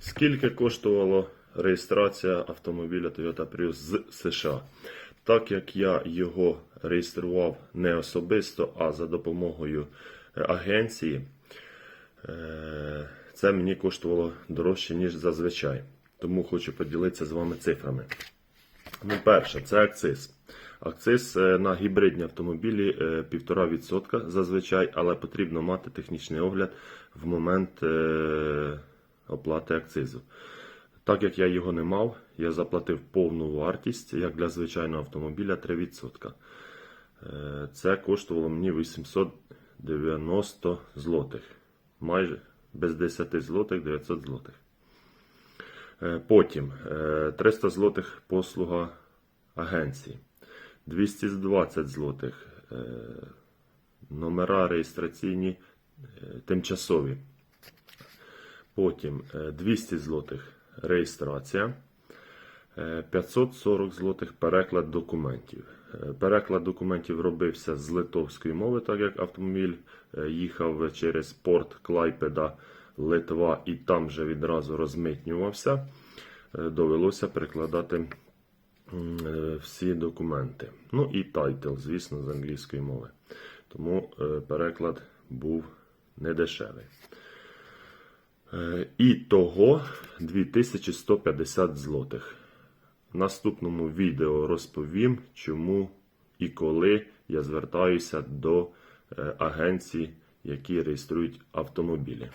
Скільки коштувала реєстрація автомобіля Toyota Prius з США? Так як я його реєстрував не особисто, а за допомогою е, агенції, е, це мені коштувало дорожче, ніж зазвичай. Тому хочу поділитися з вами цифрами. Ну, перше, це акциз. Акциз е, на гібридні автомобілі е, 1,5% зазвичай, але потрібно мати технічний огляд в момент е, оплати акцизу. Так як я його не мав, я заплатив повну вартість, як для звичайного автомобіля 3%. Е, Це коштувало мені 890 злотих. Майже без 10 злотих 900 злотих. Е, Потім е, 300 злотих послуга агенції. 220 злотих е, номера реєстраційні е, тимчасові. Потім е, 200 злотих реєстрація. Е, 540 злотих переклад документів. Е, Переклад документів робився з литовської мови, так як автомобіль е, їхав через порт Клайпеда, Литва, і там вже відразу розмитнювався. Е, Довелося перекладати е, всі документи. Ну і тайтл, звісно, з англійської мови. Тому е, переклад був недешевий. Е, І того 2150 злотих. В наступному відео розповім, чому і коли я звертаюся до е, агенцій, які реєструють автомобілі.